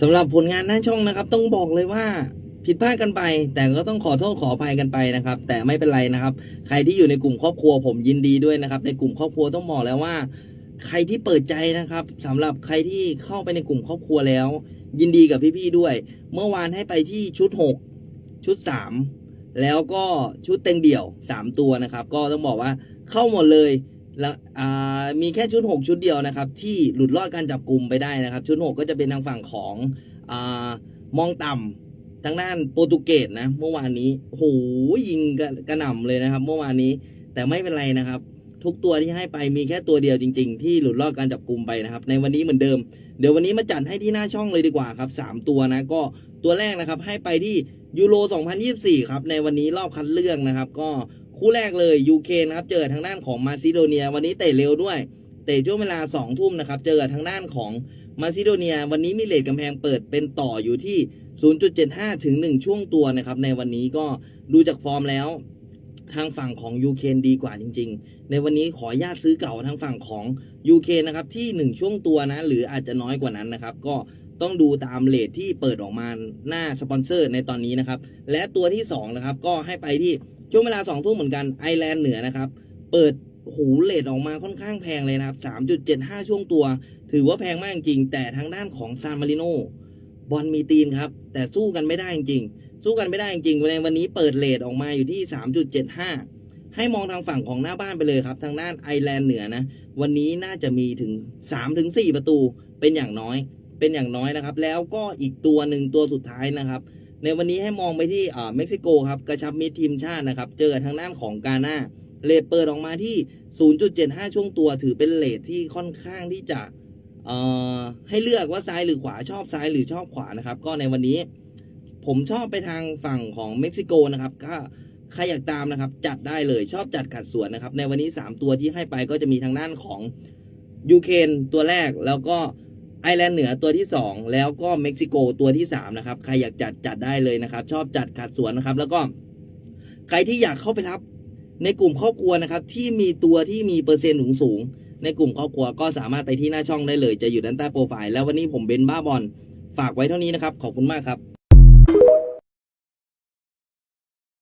สำหรับผลงานหน้าช่องนะครับ ต้องบอกเลยว่าผิดพลาดกันไป แต่ก็ต้องขอโทษขออภัยกันไปนะครับ แต่ไม่เป็นไรนะครับ ใครที่อยู่ในกลุ่มครอบครัวผมยินดีด้วยนะครับ ในกลุ่มครอบครัวต้องบอกแล้วว่า ใครที่เปิดใจนะครับสำหรับใครที่เข้าไปในกลุ่มครอบครัวแล้ว ยินดีกับพี่ๆด้วย เมื่อวานให้ไปที่ชุด 6 ชุด 3 แล้วก็ชุดเต็งเดี่ยว 3 ตัวนะครับ ก็ต้องบอกว่าเข้าหมดเลย แล้วมีแค่ชุด 6 ชุดเดียวนะครับ ที่หลุดรอดการจับกลุ่มไปได้นะครับ ชุด 6 ก็จะเป็นทางฝั่งของอมองต่ำทางด้านโปรตุเกสนะ เมื่อวานนี้โหยิงกระหน่ำเลยนะครับ เมื่อวานนี้แต่ไม่เป็นไรนะครับ ทุกตัวที่ให้ไปมีแค่ตัวเดียวจริง ๆ ที่หลุดรอดการจับกลุ่มไปนะครับ ในวันนี้เหมือนเดิม เดี๋ยววันนี้มาจัดให้ที่หน้าช่องเลยดีกว่าครับ 3 ตัวนะก็ตัวแรกนะครับให้ไปที่ยูโร 2024 ครับในวันนี้รอบคัดเลือกนะครับ ก็ คู่แรกเลยยูเคนะครับเจอทางด้านของมาซิโดเนีย วันนี้เตะเร็วด้วย เตะช่วงเวลา2ทุ่มนะครับ เจอทางด้านของมาซิโดเนีย วันนี้มีเลทกำแพงเปิดเป็นต่ออยู่ที่ 0.75 ถึง 1 ช่วงตัวนะครับ ในวันนี้ก็ดูจากฟอร์มแล้วทางฝั่งของยูเคนดีกว่าจริง ๆ ในวันนี้ขออนุญาตซื้อเก่าทางฝั่งของยูเคนนะครับที่ 1 ช่วงตัวนะ หรืออาจจะน้อยกว่านั้นนะครับ ก็ต้องดูตามเลทที่เปิดออกมาหน้าสปอนเซอร์ในตอนนี้นะครับ และตัวที่2นะครับก็ให้ไปที่ ช่วงเวลา2ทุ่มเหมือนกันไอแลนด์เหนือนะครับ เปิดหูเลทออกมาค่อนข้างแพงเลยนะครับ 3.75 ช่วงตัว ถือว่าแพงมากจริง แต่ทางด้านของซานมาริโนบอลมีตีนครับ แต่สู้กันไม่ได้จริง สู้กันไม่ได้จริงในวันนี้เปิดเลทออกมาอยู่ที่ 3.75 ให้มองทางฝั่งของหน้าบ้านไปเลยครับ ทางด้านไอแลนด์เหนือนะ วันนี้น่าจะมีถึง 3-4 ประตูเป็นอย่างน้อย เป็นอย่างน้อยนะครับ แล้วก็อีกตัวหนึ่งตัวสุดท้ายนะครับ ในวันนี้ให้มองไปที่เม็กซิโกครับกระชับมิตรทีมชาตินะครับ เจอทางด้านของกาหน้าเลทเปิดออกมาที่ 0.75 ช่วงตัว ถือเป็นเลทที่ค่อนข้างที่จะให้เลือกว่าซ้ายหรือขวาชอบซ้ายหรือชอบขวานะครับ ก็ในวันนี้ ผมชอบไปทางฝั่งของเม็กซิโกนะครับก็ใครอยากตามนะครับ จัดได้เลยชอบจัดขัดส่วนนะครับ ในวันนี้ 3 ตัวที่ให้ไปก็จะมีทางด้านของยูเครนตัวแรกแล้วก็ ไอแลนด์เหนือตัวที่ 2 แล้วก็เม็กซิโกตัวที่3นะครับใครอยากจัดจัดได้เลยนะครับ ชอบจัดขัดสวนนะครับ แล้วก็ใครที่อยากเข้าไปรับในกลุ่มครอบครัวนะครับ ที่มีตัวที่มีเปอร์เซ็นต์สูงสูงในกลุ่มครอบครัวก็สามารถไปที่หน้าช่องได้เลย จะอยู่ด้านใต้โปรไฟล์แล้ววันนี้ผมเบนบ้าบอลฝากไว้เท่านี้นะครับ ขอบคุณมากครับ